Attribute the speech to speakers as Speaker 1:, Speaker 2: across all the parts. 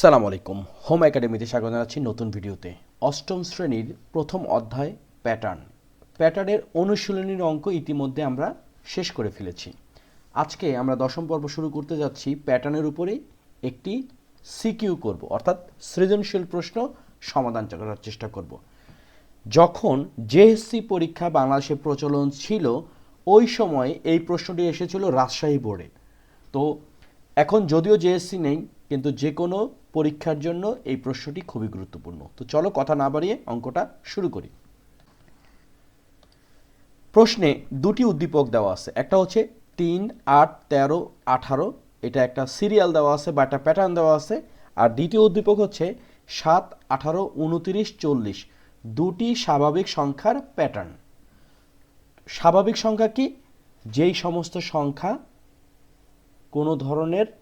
Speaker 1: আসসালামু আলাইকুম। হোম একাডেমিতে স্বাগত জানাচ্ছি নতুন ভিডিওতে। অষ্টম শ্রেণির প্রথম অধ্যায়, প্যাটার্ন। প্যাটার্নের অনুশীলনীর অঙ্ক ইতিমধ্যে আমরা শেষ করে ফেলেছি। আজকে আমরা দশম পর্ব শুরু করতে যাচ্ছি প্যাটার্নের উপরে একটি সিকিউ করব, অর্থাৎ সৃজনশীল প্রশ্ন সমাধান করার চেষ্টা করব। যখন জেএসসি পরীক্ষা বাংলাদেশে প্রচলন ছিল, ওই সময় এই প্রশ্নটি এসেছিল রাজশাহী বোর্ডে। তো এখন যদিও জেএসসি নেই, কিন্তু যে কোনো পরীক্ষার জন্য এই প্রশ্নটি খুবই গুরুত্বপূর্ণ। তো চলো কথা না বাড়িয়ে অঙ্কটা শুরু করি। প্রশ্নে দুটি উদ্দীপক দেওয়া আছে। একটা হচ্ছে তিন, আট, তেরো, আঠারো। এটা একটা সিরিয়াল দেওয়া আছে বা একটা প্যাটার্ন দেওয়া আছে। আর দ্বিতীয় উদ্দীপক হচ্ছে সাত, আঠারো, উনতিরিশ, চল্লিশ। দুটি স্বাভাবিক সংখ্যার প্যাটার্ন। স্বাভাবিক সংখ্যা কি? যেই সমস্ত সংখ্যা কোনো ধরনের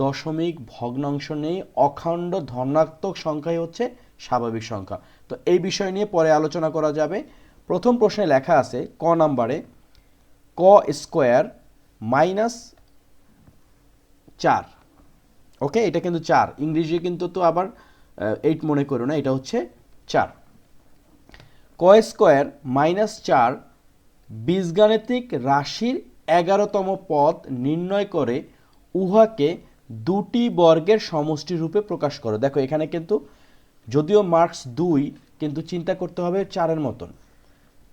Speaker 1: দশমিক ভগ্নাংশ নেই, অখণ্ড ধনাত্মক সংখ্যাই হচ্ছে স্বাভাবিক সংখ্যা। তো এই বিষয় নিয়ে পরে আলোচনা করা যাবে। প্রথম প্রশ্নে লেখা আছে, ক নাম্বারে ক স্কোয়ার মাইনাস চার। ওকে? এটা কিন্তু চার। ইংরেজি কিন্তু তো আবার এইট মনে করো না, এটা হচ্ছে চার। ক স্কোয়ার মাইনাস চার বীজগাণিতিক রাশির এগারোতম পদ নির্ণয় করে উহাকে দুটি বর্গের সমষ্টি রূপে প্রকাশ করো। দেখো, এখানে কিন্তু যদিও মার্কস দুই, কিন্তু চিন্তা করতে হবে চারের মতন।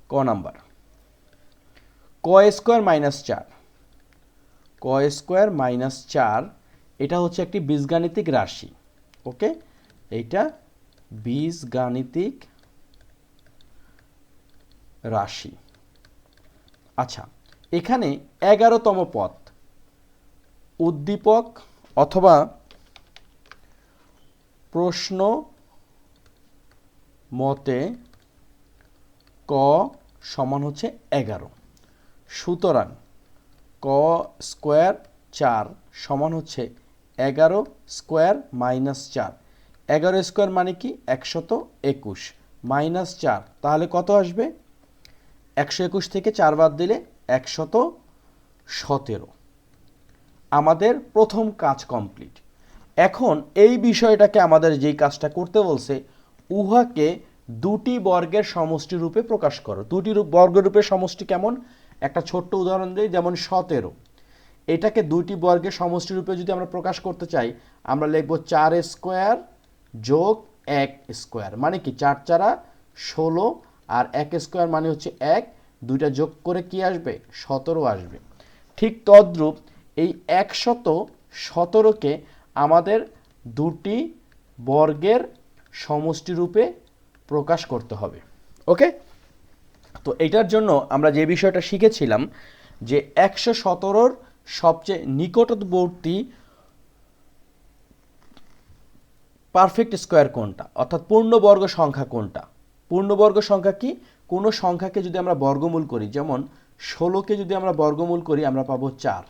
Speaker 1: ক নাম্বার। ক স্কোয়ার মাইনাস চার। ক স্কোয়ার মাইনাস চার, এটা হচ্ছে একটি বীজগাণিতিক রাশি, ওকে? এইটা বীজগাণিতিক রাশি। আচ্ছা এখানে এগারোতম পথ, উদ্দীপক অথবা প্রশ্ন মতে ক সমান হচ্ছে এগারো। সুতরাং ক স্কোয়ার চার সমান হচ্ছে এগারো স্কোয়ার মাইনাস চার। এগারো স্কোয়ার মানে কি? একশত একুশ। মাইনাস চার, তাহলে কত আসবে? একশো একুশ থেকে চার বাদ দিলে একশত সতেরো। আমাদের প্রথম কাজ কমপ্লিট এখন এই বিষয়টাকে আমাদের যেই কাজটা করতে বলছে, উহাকে দুটি বর্গের সমষ্টি রূপে প্রকাশ করো। দুটি রূপ বর্গরূপের সমষ্টি কেমন? একটা ছোট্ট উদাহরণ দিই, যেমন সতেরো। এটাকে দুটি বর্গের সমষ্টি রূপে যদি আমরা প্রকাশ করতে চাই, আমরা লিখব চার স্কোয়ার যোগ এক স্কোয়ার। মানে কি? চার চারা ষোলো আর এক স্কোয়ার মানে হচ্ছে এক। দুইটা যোগ করে কি আসবে? সতেরো আসবে। ঠিক তদ্রূপ এই একশত সতেরোকে আমাদের দুটি বর্গের সমষ্টি রূপে প্রকাশ করতে হবে। ওকে? তো এটার জন্য আমরা যে বিষয়টা শিখেছিলাম যে একশো সতেরোর সবচেয়ে নিকটবর্তী পারফেক্ট স্কোয়ার কোনটা? অর্থাৎ পূর্ণবর্গ সংখ্যা কোনটা? পূর্ণবর্গ সংখ্যা কি? কোনো সংখ্যাকে যদি আমরা বর্গমূল করি, যেমন ষোলোকে যদি আমরা বর্গমূল করি, আমরা পাবো চার।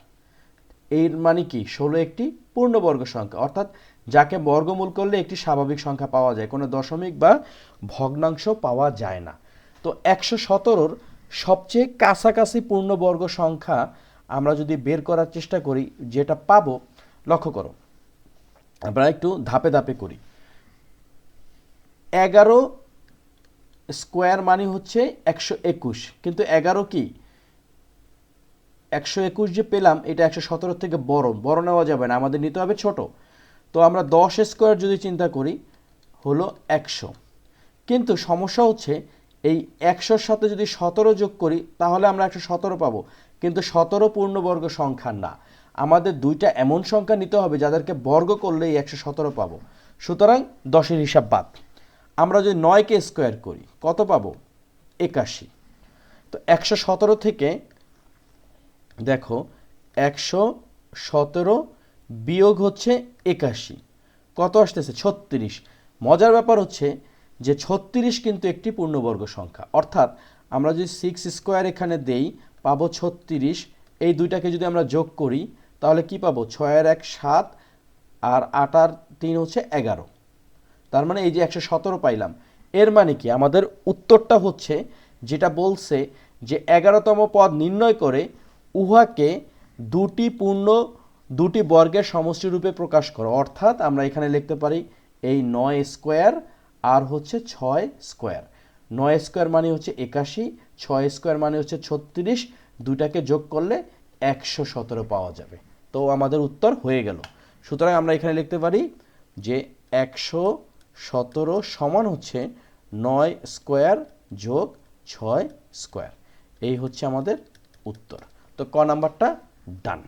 Speaker 1: এর মানে কি? ষোলো একটি পূর্ণবর্গ সংখ্যা। অর্থাৎ যাকে বর্গমূল করলে একটি স্বাভাবিক সংখ্যা পাওয়া যায়। কোনো দশমিক বা ভগ্নাংশ পাওয়া যায় না। তো একশো সতেরোর সবচেয়ে কাছাকাছি পূর্ণবর্গ সংখ্যা আমরা যদি বের করার চেষ্টা করি, যেটা পাব, লক্ষ্য করো। আমরা একটু ধাপে ধাপে করি। এগারো স্কোয়ার মানে হচ্ছে একশো একুশ। কিন্তু এগারো কি? একশো একুশ যে পেলাম, এটা একশো সতেরো থেকে বড়। বড় নেওয়া যাবে না, আমাদের নিতে হবে ছোট। তো আমরা দশ স্কোয়ার যদি চিন্তা করি, হলো একশো। কিন্তু সমস্যা হচ্ছে, এই একশোর সাথে যদি সতেরো যোগ করি, তাহলে আমরা একশো সতেরো পাবো। কিন্তু সতেরো পূর্ণবর্গ সংখ্যা না। আমাদের দুইটা এমন সংখ্যা নিতে হবে, যাদেরকে বর্গ করলে এই একশো সতেরো পাবো। সুতরাং দশের হিসাব বাদ। আমরা যদি নয়কে স্কোয়ার করি, কত পাবো? একাশি। তো একশো সতেরো থেকে দেখো, একশো সতেরো বিয়োগ হচ্ছে একাশি। কত আসতেছে? ছত্রিশ। মজার ব্যাপার হচ্ছে যে ছত্রিশ কিন্তু একটি পূর্ণবর্গ সংখ্যা। অর্থাৎ আমরা যদি সিক্স স্কোয়ার এখানে দেই, পাবো ছত্রিশ। এই দুইটাকে যদি আমরা যোগ করি, তাহলে কি পাবো? ছয়ের এক সাত আর আট আর তিন হচ্ছে এগারো। তার মানে এই যে একশো সতেরো পাইলাম, এর মানে কি? আমাদের উত্তরটা হচ্ছে, যেটা বলছে যে এগারোতম পদ নির্ণয় করে উহাকে দুটি পূর্ণ, দুটি বর্গের সমষ্টি রূপে প্রকাশ করো। অর্থাৎ আমরা এখানে লিখতে পারি এই নয় স্কোয়ার আর হচ্ছে ছয় স্কোয়ার। নয় স্কোয়ার মানে হচ্ছে একাশি, ছয় স্কোয়ার মানে হচ্ছে ছত্রিশ। দুটাকে যোগ করলে একশো সতেরো পাওয়া যাবে। তো আমাদের উত্তর হয়ে গেল। সুতরাং আমরা এখানে লিখতে পারি যে একশো সতেরো সমান হচ্ছে নয় স্কোয়ার যোগ ছয় স্কোয়ার। এই হচ্ছে আমাদের উত্তর। তো ক নাম্বারটা? ডান।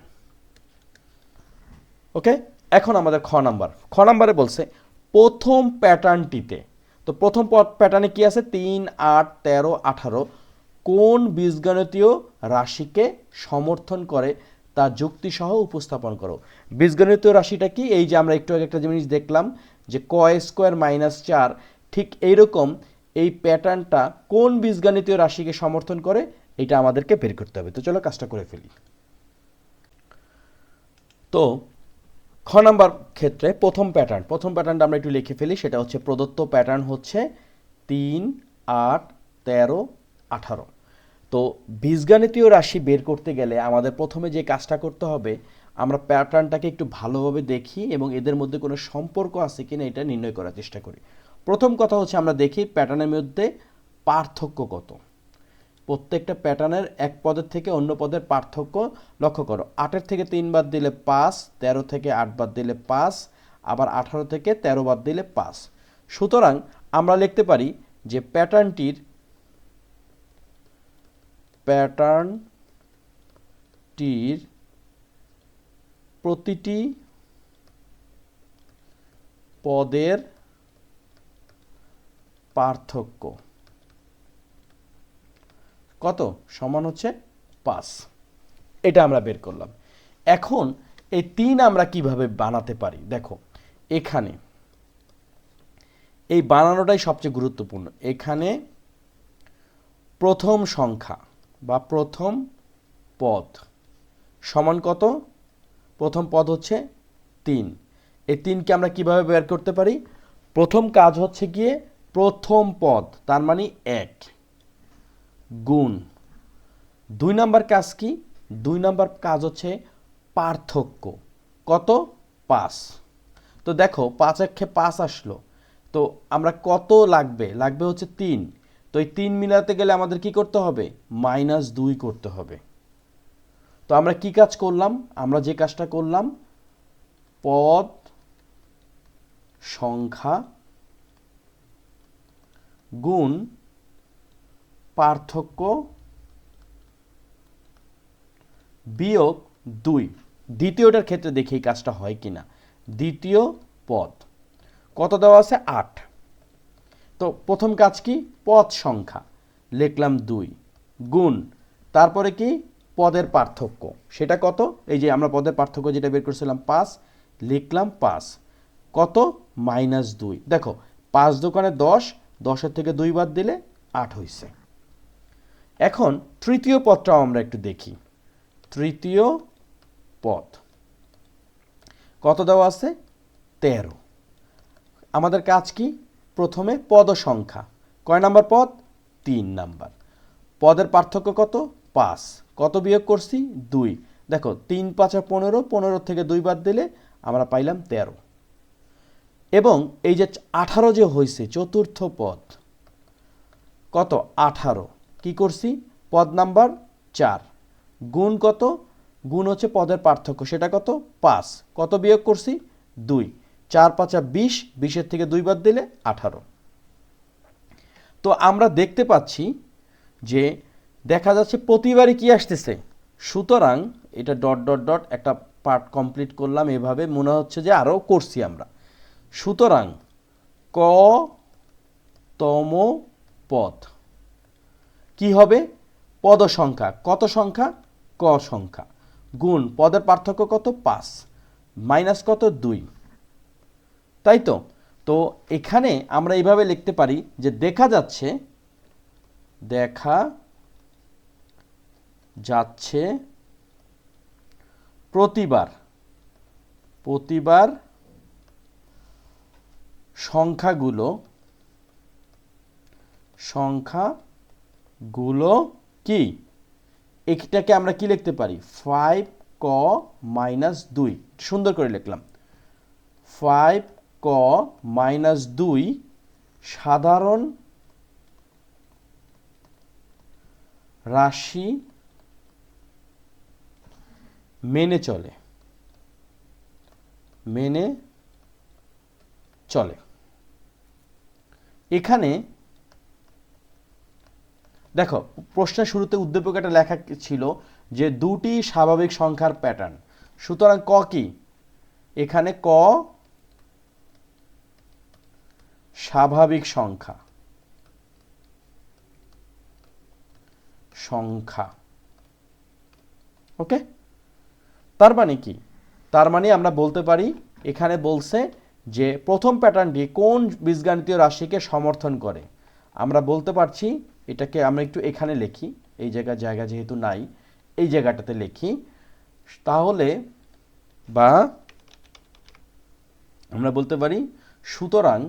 Speaker 1: ওকে? এখন আমাদের খ নাম্বার। খ নাম্বারে বলছে, প্রথম প্যাটার্নটিতে, তো প্রথম প্যাটার্নে কি আছে? তিন, আট, তেরো, আঠারো। কোন বীজগণিতীয় রাশিকে সমর্থন করে? তা যুক্তিসহ উপস্থাপন করো। বীজগণিতীয় রাশিটা কি? এই যে আমরা একটু আগে একটা জিনিস দেখলাম, যে ক স্কোয়ার মাইনাস চার, ঠিক এইরকম এই প্যাটার্নটা কোন বীজগণিতীয় রাশিকে সমর্থন করে? এটা আমাদেরকে বের করতে হবে। তো চলো কাজটা করে ফেলি। তো খ নাম্বার ক্ষেত্রে প্রথম প্যাটার্ন প্রথম প্যাটার্নটা আমরা একটু লিখে ফেলি, সেটা হচ্ছে প্রদত্ত প্যাটার্ন হচ্ছে তিন, আট, তেরো, আঠারো। তো বীজগণিতীয় রাশি বের করতে গেলে আমাদের প্রথমে যে কাজটা করতে হবে, আমরা প্যাটার্নটাকে একটু ভালোভাবে দেখি এবং এদের মধ্যে কোনো সম্পর্ক আছে কিনা এটা নির্ণয় করার চেষ্টা করি। প্রথম কথা হচ্ছে আমরা দেখি প্যাটার্নের মধ্যে পার্থক্য কত। প্রত্যেকটা প্যাটার্নের এক পদের থেকে অন্য পদের পার্থক্য লক্ষ্য করো। আটের থেকে তিন বাদ দিলে পাঁচ, তেরো থেকে আট বাদ দিলে পাঁচ, আবার আঠারো থেকে তেরো বাদ দিলে পাঁচ। সুতরাং আমরা লিখতে পারি যে প্যাটার্নটির প্যাটার্নটির প্রতিটি পদের পার্থক্য। কত? সমান হচ্ছে পাঁচ। এটা আমরা বের করলাম। এখন এই তিন আমরা কীভাবে বানাতে পারি? দেখো, এখানে এই বানানোটাই সবচেয়ে গুরুত্বপূর্ণ। এখানে প্রথম সংখ্যা বা প্রথম পদ সমান কত? প্রথম পদ হচ্ছে তিন। এই তিনকে আমরা কীভাবে বের করতে পারি? প্রথম কাজ হচ্ছে গিয়ে প্রথম পদ, তার মানে এক। গুণ। দুই নাম্বার কাজ কি? দুই নাম্বার কাজ হচ্ছে পার্থক্য। কত? পাঁচ। তো দেখো, পাঁচ একে পাঁচ আসলো। তো আমরা কত লাগবে? লাগবে হচ্ছে তিন। তো এই তিন মিলাতে গেলে আমাদের কি করতে হবে? মাইনাস দুই করতে হবে। তো আমরা কি কাজ করলাম? আমরা যে কাজটা করলাম, পদ সংখ্যা গুণ পার্থক্য বিয়োগ দুই। দ্বিতীয়টার ক্ষেত্রে দেখি এই কাজটা হয় কিনা। দ্বিতীয় পদ। কত দেওয়া আছে? আট। তো প্রথম কাজ কি? পদ সংখ্যা। লিখলাম দুই। গুণ। তারপরে কি? পদের পার্থক্য। সেটা কত? এই যে আমরা পদের পার্থক্য যেটা বের করছিলাম, পাঁচ। লিখলাম পাঁচ। কত? মাইনাস দুই। দেখো, পাঁচ দোকানে দশ, দশের থেকে দুই বাদ দিলে আট হয়েছে এখন তৃতীয় পদটাও আমরা একটু দেখি। তৃতীয় পদ। কত দেওয়া আছে? তেরো। আমাদের কাজ কি? প্রথমে পদ সংখ্যা কয় নাম্বার পদ? তিন নাম্বার। পদের পার্থক্য কত? পাঁচ। কত বিয়োগ করছি? দুই। দেখো, তিন, পাঁচা পনেরো পনেরো থেকে দুই বাদ দিলে আমরা পাইলাম তেরো। এবং এই যে আঠারো যে হয়েছে চতুর্থ পদ, কত? আঠারো। কি করছি? পদ নাম্বার চার। গুণ কত? গুণ হচ্ছে পদের পার্থক্য। সেটা কত? পাঁচ। কত বিয়োগ করছি? দুই। চার পাঁচা বিশ, বিশের থেকে দুই বাদ দিলে আঠারো। তো আমরা দেখতে পাচ্ছি যে দেখা যাচ্ছে প্রতিবারই কি আসতেছে? সুতরাং এটা ডট ডট ডট একটা পার্ট কমপ্লিট করলাম এভাবে। মনে হচ্ছে যে আরও করছি আমরা। সুতরাং ক তম পদ। কি হবে? পদ সংখ্যা কত সংখ্যা? ক সংখ্যা। গুণ, পদের পার্থক্য কত? পাঁচ। মাইনাস কত? দুই। তাই তো? তো এখানে আমরা এইভাবে লিখতে পারি যে দেখা যাচ্ছে দেখা যাচ্ছে প্রতিবার প্রতিবার সংখ্যাগুলো সংখ্যাগুলো কি? এটাকে আমরা কি লিখতে পারি? ফাইভ ক মাইনাস দুই। সুন্দর করে লিখলাম। ফাইভ ক মাইনাস দুই সাধারণ রাশি মেনে চলে। মেনে চলে। এখানে দেখো, প্রশ্নের শুরুতে উদ্দীপক একটা লেখা ছিল যে দুটি স্বাভাবিক সংখ্যার প্যাটার্ন সুতরাং ক কি? এখানে ক স্বাভাবিক সংখ্যা। সংখ্যা। ওকে? তার মানে কি? তার মানে আমরা বলতে পারি, এখানে বলছে যে প্রথম প্যাটার্নটি কোন বীজগাণিতীয় রাশিকে সমর্থন করে? আমরা বলতে পারছি, এটাকে আমরা একটু এখানে লিখি, এই জায়গা জায়গা যেহেতু নাই, এই জায়গাটাতে লিখি। তাহলে বা আমরা বলতে পারি, সুতরাং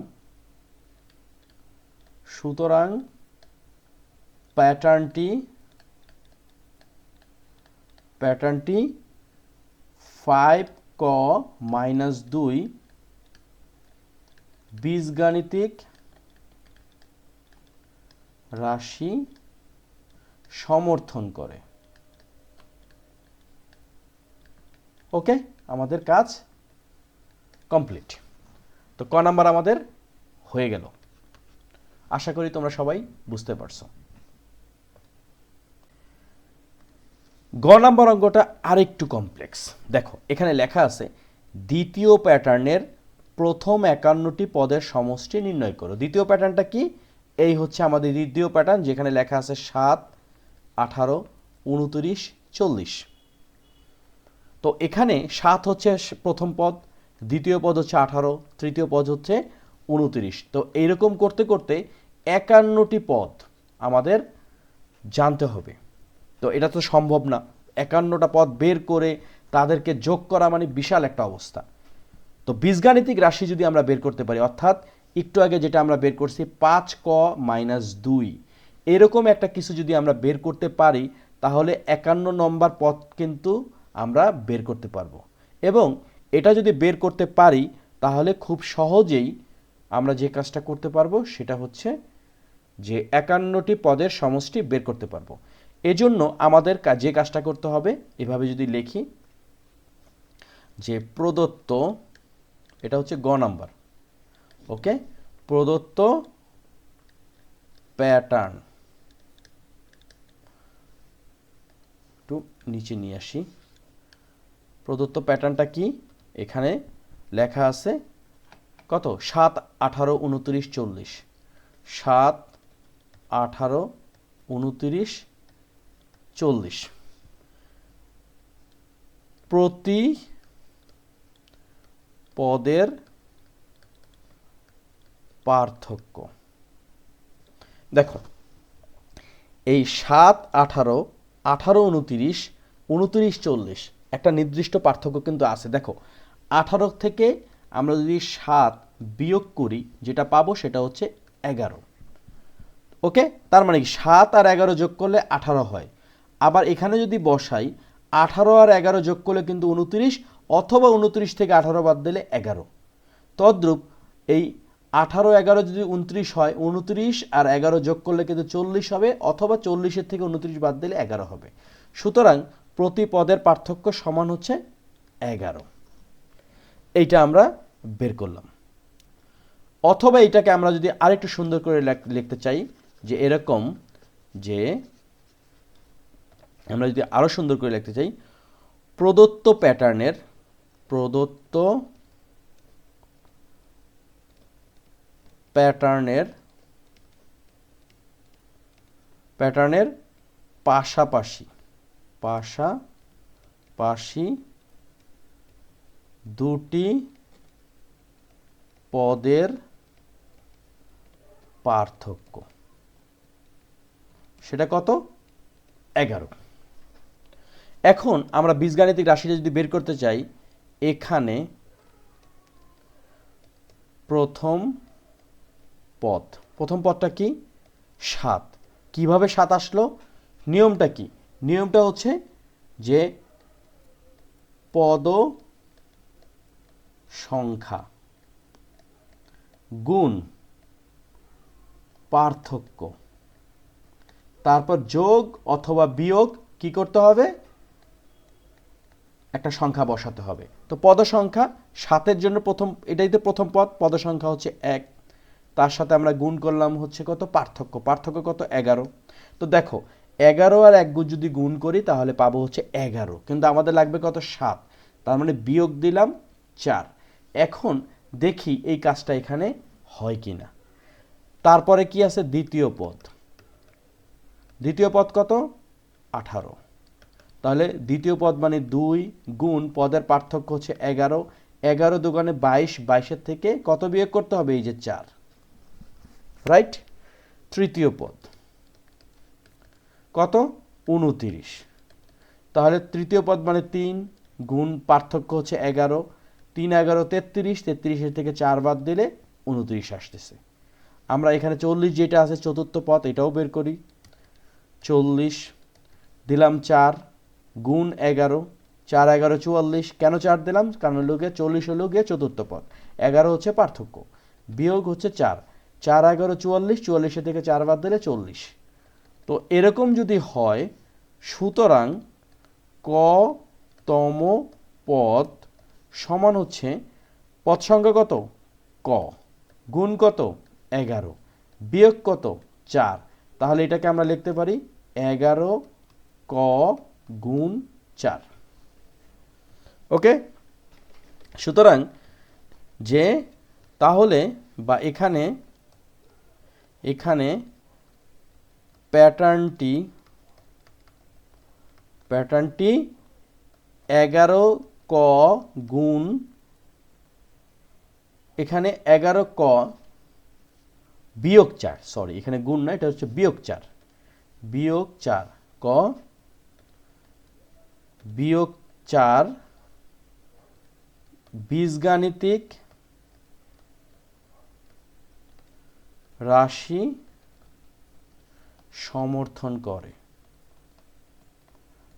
Speaker 1: সুতরাং প্যাটার্নটি প্যাটার্নটি ফাইভ ক মাইনাস দুই বীজগাণিতিক রাশি সমর্থন করে। ওকে? আমাদের কাজ কমপ্লিট। তো ক নাম্বার আমাদের হয়ে গেল। আশা করি তোমরা সবাই বুঝতে পারছ। গ নাম্বার অঙ্কটা আরেকটু কমপ্লেক্স দেখো, এখানে লেখা আছে, দ্বিতীয় প্যাটার্নের প্রথম একান্নটি পদের সমষ্টি নির্ণয় করো। দ্বিতীয় প্যাটার্নটা কি? এই হচ্ছে আমাদের দ্বিতীয় প্যাটার্ন যেখানে লেখা আছে সাত, আঠারো, উনত্রিশ, চল্লিশ। তো এখানে সাত হচ্ছে প্রথম পদ, দ্বিতীয় পদ হচ্ছে আঠারো, তৃতীয় পদ হচ্ছে উনত্রিশ। তো এইরকম করতে করতে একান্নটি পদ আমাদের জানতে হবে। তো এটা তো সম্ভব না। একান্নটা পদ বের করে তাদেরকে যোগ করা মানে বিশাল একটা অবস্থা। তো বীজগাণিতিক রাশি যদি আমরা বের করতে পারি, অর্থাৎ একটু আগে যেটা আমরা বের করছি, পাঁচ ক মাইনাস দুই। এরকম একটা কিছু যদি আমরা বের করতে পারি, তাহলে একান্ন নম্বর পদ কিন্তু আমরা বের করতে পারব। এবং এটা যদি বের করতে পারি, তাহলে খুব সহজেই আমরা যে কাজটা করতে পারব, সেটা হচ্ছে যে একান্নটি পদের সমষ্টি বের করতে পারব। এজন্য আমাদের যে কাজটা করতে হবে, এভাবে যদি লিখি, যে প্রদত্ত, এটা হচ্ছে গ নাম্বার। ওকে? প্রদত্ত প্যাটার্ন একটু নিচে নিয়ে আসি। প্রদত্ত প্যাটার্নটা কি? এখানে লেখা আছে কত? সাত, আঠারো, উনত্রিশ, চল্লিশ। সাত, আঠারো, উনত্রিশ, চল্লিশ। প্রতি পদের পার্থক্য। দেখো, এই সাত, আঠারো আঠারো, উনতিরিশ উনতিরিশ, চল্লিশ, একটা নির্দিষ্ট পার্থক্য কিন্তু আছে। দেখো, আঠারো থেকে আমরা যদি সাত বিয়োগ করি, যেটা পাবো সেটা হচ্ছে এগারো। ওকে? তার মানে সাত আর এগারো যোগ করলে আঠারো হয়। আবার এখানে যদি বসাই, আঠারো আর এগারো যোগ করলে কিন্তু উনত্রিশ, অথবা উনত্রিশ থেকে আঠারো বাদ দিলে এগারো। তদ্রূপ এই আঠারো, এগারো যদি উনত্রিশ হয়, উনত্রিশ, আর এগারো যোগ করলে কিন্তু চল্লিশ হবে, অথবা চল্লিশের থেকে উনত্রিশ বাদ দিলে এগারো হবে। সুতরাং প্রতি পদের পার্থক্য সমান হচ্ছে এগারো। এইটা আমরা বের করলাম। অথবা এটাকে আমরা যদি আরেকটু সুন্দর করে লিখতে চাই, যে এরকম যে আমরা যদি আরও সুন্দর করে লিখতে চাই, প্রদত্ত প্যাটার্নের প্রদত্ত প্যাটার্নের প্যাটার্নের পাশাপাশি পাশাপাশি দুটি পদের পার্থক্য। সেটা কত? এগারো। এখন আমরা বীজগাণিতিক রাশিটা যদি বের করতে চাই, এখানে প্রথম পদ প্রথম পদটা কি? সাত। কীভাবে সাত আসলো? নিয়মটা কি? নিয়মটা হচ্ছে যে পদ সংখ্যা গুণ পার্থক্য। তারপর যোগ অথবা বিয়োগ কি করতে হবে? একটা সংখ্যা বসাতে হবে। তো পদ সংখ্যা সাতের জন্য প্রথম, এটাই তো প্রথম পদ। পদ সংখ্যা হচ্ছে এক। তার সাথে আমরা গুণ করলাম হচ্ছে কত? পার্থক্য। পার্থক্য কত? এগারো। তো দেখো, এগারো আর এক গুণ যদি গুণ করি, তাহলে পাবো হচ্ছে এগারো। কিন্তু আমাদের লাগবে কত? সাত। তার মানে বিয়োগ দিলাম চার। এখন দেখি এই কাজটা এখানে হয় কি না তারপরে কি আছে? দ্বিতীয় পদ। দ্বিতীয় পদ কত? আঠারো। তাহলে দ্বিতীয় পদ মানে দুই গুণ পদের পার্থক্য হচ্ছে এগারো। এগারো দোকানে বাইশ, বাইশের থেকে কত বিয়োগ করতে হবে? এই যে চার। রাইট? তৃতীয় পদ। কত? উনতিরিশ। তাহলে তৃতীয় পদ মানে তিন গুণ পার্থক্য হচ্ছে এগারো। তিন, এগারো, তেত্রিশ, তেত্রিশের থেকে চার বাদ দিলে উনত্রিশ আসতেছে। আমরা এখানে চল্লিশ যেটা আছে, চতুর্থ পদ, এটাও বের করি। চল্লিশ, দিলাম চার, গুণ এগারো। চার, এগারো, চুয়াল্লিশ। কেন চার দিলাম? কারণ গিয়ে চল্লিশ হলো গিয়ে চতুর্থ পথ এগারো হচ্ছে পার্থক্য। বিয়োগ হচ্ছে চার। চার এগারো চুয়াল্লিশ, চুয়াল্লিশের থেকে চার বাদ দিলে চল্লিশ। তো এরকম যদি হয়, সুতরাং ক তম পদ সমান হচ্ছে পদ সংখ্যা কত? ক। গুণ কত? এগারো। বিয়োগ কত? চার। তাহলে এটাকে আমরা লিখতে পারি এগারো ক গুণ চার। ওকে? সুতরাং যে, তাহলে বা এখানে এখানে প্যাটার্নটি প্যাটার্নটি এগারো ক গুণ, এখানে এগারো ক বিয়োগ চার সরি এখানে গুণ না, এটা হচ্ছে বিয়োগ চার বিয়োগ চার ক বিয়োগ চার বীজগাণিতিক রাশি সমর্থন করে।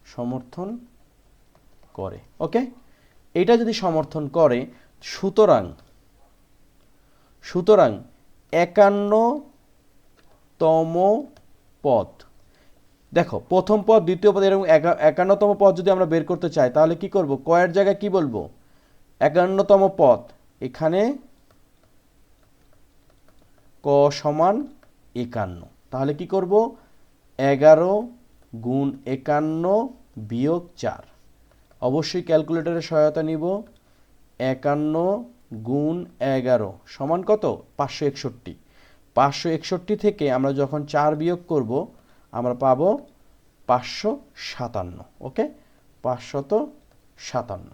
Speaker 1: সমর্থন করে। ওকে এটা যদি সমর্থন করে, সুতরাং সুতরাং একান্নতম পদ। দেখো, প্রথম পদ, দ্বিতীয় পদ, এরকম একান্নতম পদ যদি আমরা বের করতে চাই, তাহলে কি করব? কয়ের জায়গায় কি বলব? একান্নতম পদ। এখানে ক সমান একান্ন। তাহলে কি করব? এগারো গুণ একান্ন বিয়োগ চার। অবশ্যই ক্যালকুলেটরের সহায়তা নিব। একান্ন গুণ এগারো সমান কত? পাঁচশো একষট্টি। পাঁচশো একষট্টি থেকে আমরা যখন চার বিয়োগ করব, আমরা পাবো পাঁচশো সাতান্ন। ওকে? পাঁচশত সাতান্ন।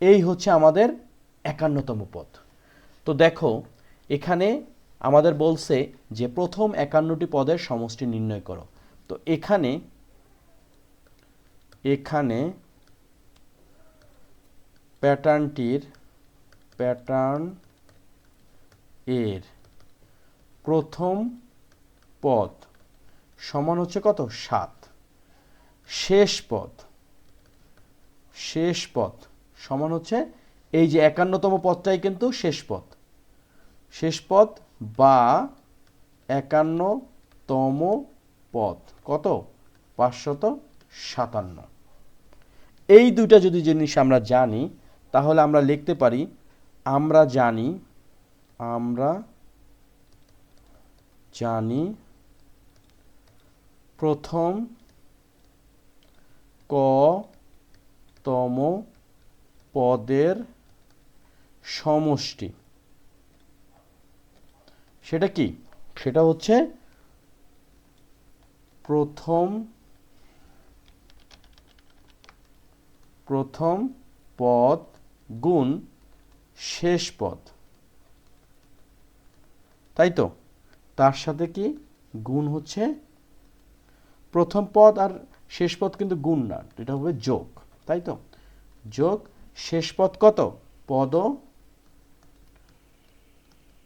Speaker 1: এই হচ্ছে আমাদের একান্নতম পদ তো দেখো এখানে আমাদের বলছে যে প্রথম একান্নটি পদের সমষ্টি নির্ণয় করো। তো এখানে এখানে প্যাটার্নটির, প্যাটার্ন এর প্রথম পদ সমান হচ্ছে কত? সাত। শেষ পদ শেষ পদ সমান হচ্ছে, এই যে একান্নতম পদটাই কিন্তু শেষ পদ। শেষ পদ বা একান্নতম পদ। কত? পাঁচশত সাতান্ন। এই দুইটা যদি জিনিস আমরা জানি, তাহলে আমরা লিখতে পারি, আমরা জানি আমরা জানি প্রথম ক তম পদের সমষ্টি। সেটা কি? সেটা হচ্ছে প্রথম প্রথম পদ গুণ শেষ পদ। তাই তো? তার সাথে কি? গুণ হচ্ছে প্রথম পদ আর শেষ পদ কিন্তু গুণ না, এটা হবে যোগ, তাই তো? যোগ, শেষ পদ কত? পদ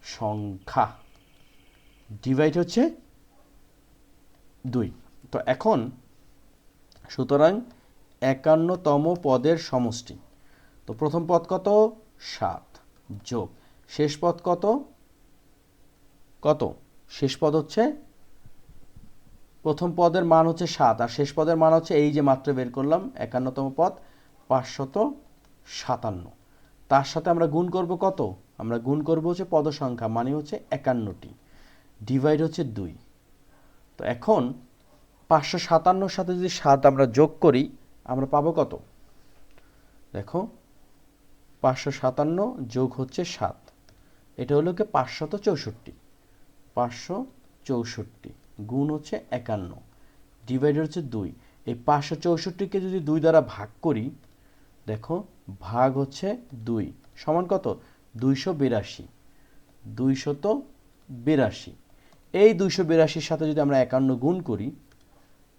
Speaker 1: সংখ্যা। ডিভাইড হচ্ছে দুই। তো এখন সুতরাং একান্নতম পদের সমষ্টি। তো প্রথম পদ কত? সাত। যোগ। শেষ পদ কত? কত? শেষ পদ হচ্ছে? প্রথম পদের মান হচ্ছে সাত। আর শেষ পদের মান হচ্ছে এই যে মাত্র বের করলাম, একান্নতম পদ, পাঁচশত সাতান্ন। তার সাথে আমরা গুণ করব কত? আমরা গুণ করব হচ্ছে পদ সংখ্যা মানে হচ্ছে একান্নটি। ডিভাইড হচ্ছে দুই। তো এখন পাঁচশো সাতান্নর সাথে যদি সাত আমরা যোগ করি, আমরা পাবো কত? দেখো, পাঁচশো সাতান্ন যোগ হচ্ছে সাত। এটা হলো কি পাঁচশত চৌষট্টি। পাঁচশো চৌষট্টি গুণ হচ্ছে একান্ন। ডিভাইড হচ্ছে দুই। এই পাঁচশো চৌষট্টিকে যদি দুই দ্বারা ভাগ করি, দেখো, ভাগ হচ্ছে দুই। সমান কত? দুইশো বিরাশি। দুইশত বিরাশি। এই দুইশো বিরাশির সাথে যদি আমরা একান্ন গুণ করি,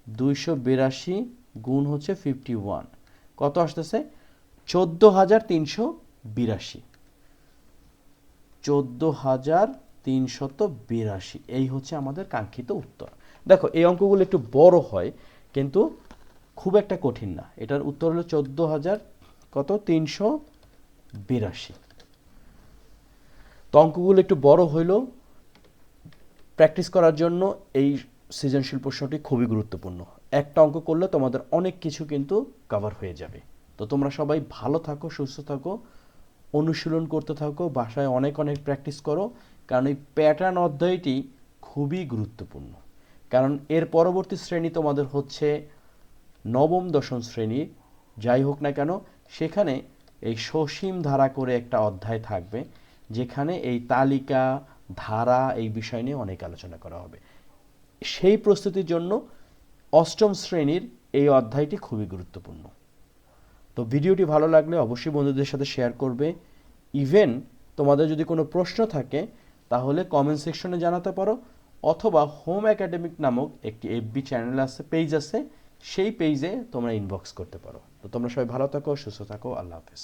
Speaker 1: দুইশো বিরাশি গুণ হচ্ছে ফিফটি ওয়ান। কত আসতেছে? চোদ্দ হাজার তিনশো বিরাশি। চোদ্দ হাজার তিনশত বিরাশি। এই হচ্ছে আমাদের কাঙ্ক্ষিত উত্তর। দেখো, এই অঙ্কগুলো একটু বড় হয়, কিন্তু খুব একটা কঠিন না। এটার উত্তর হলো চোদ্দ হাজার কত? তিনশো বিরাশি। তো অঙ্কগুলো একটু বড় হইলেও প্র্যাকটিস করার জন্য এই সৃজনশীল প্রশ্নটি খুবই গুরুত্বপূর্ণ। একটা অঙ্ক করলে তোমাদের অনেক কিছু কিন্তু কভার হয়ে যাবে। তো তোমরা সবাই ভালো থাকো, সুস্থ থাকো, অনুশীলন করতে থাকো, বাসায় অনেক অনেক প্র্যাকটিস করো, কারণ এই প্যাটার্ন অধ্যায়টি খুবই গুরুত্বপূর্ণ। কারণ এর পরবর্তী শ্রেণি তোমাদের হচ্ছে নবম, দশম শ্রেণি, যাই হোক না কেন, সেখানে এই সসীম ধারা করে একটা অধ্যায় থাকবে, যেখানে এই তালিকা ধারা এই বিষয় নিয়ে অনেক আলোচনা করা হবে। সেই প্রস্তুতির জন্য অষ্টম শ্রেণির এই অধ্যায়টি খুবই গুরুত্বপূর্ণ। তো ভিডিওটি ভালো লাগলে অবশ্যই বন্ধুদের সাথে শেয়ার করবে। ইভেন তোমাদের যদি কোনো প্রশ্ন থাকে, তাহলে কমেন্ট সেকশনে জানাতে পারো, অথবা হোম একাডেমিক নামক একটি এফবি চ্যানেল আছে পেজ আছে, সেই পেজে তোমরা ইনবক্স করতে পারো। তো তোমরা সবাই ভালো থাকো, সুস্থ থাকো, আল্লাহ হাফেজ।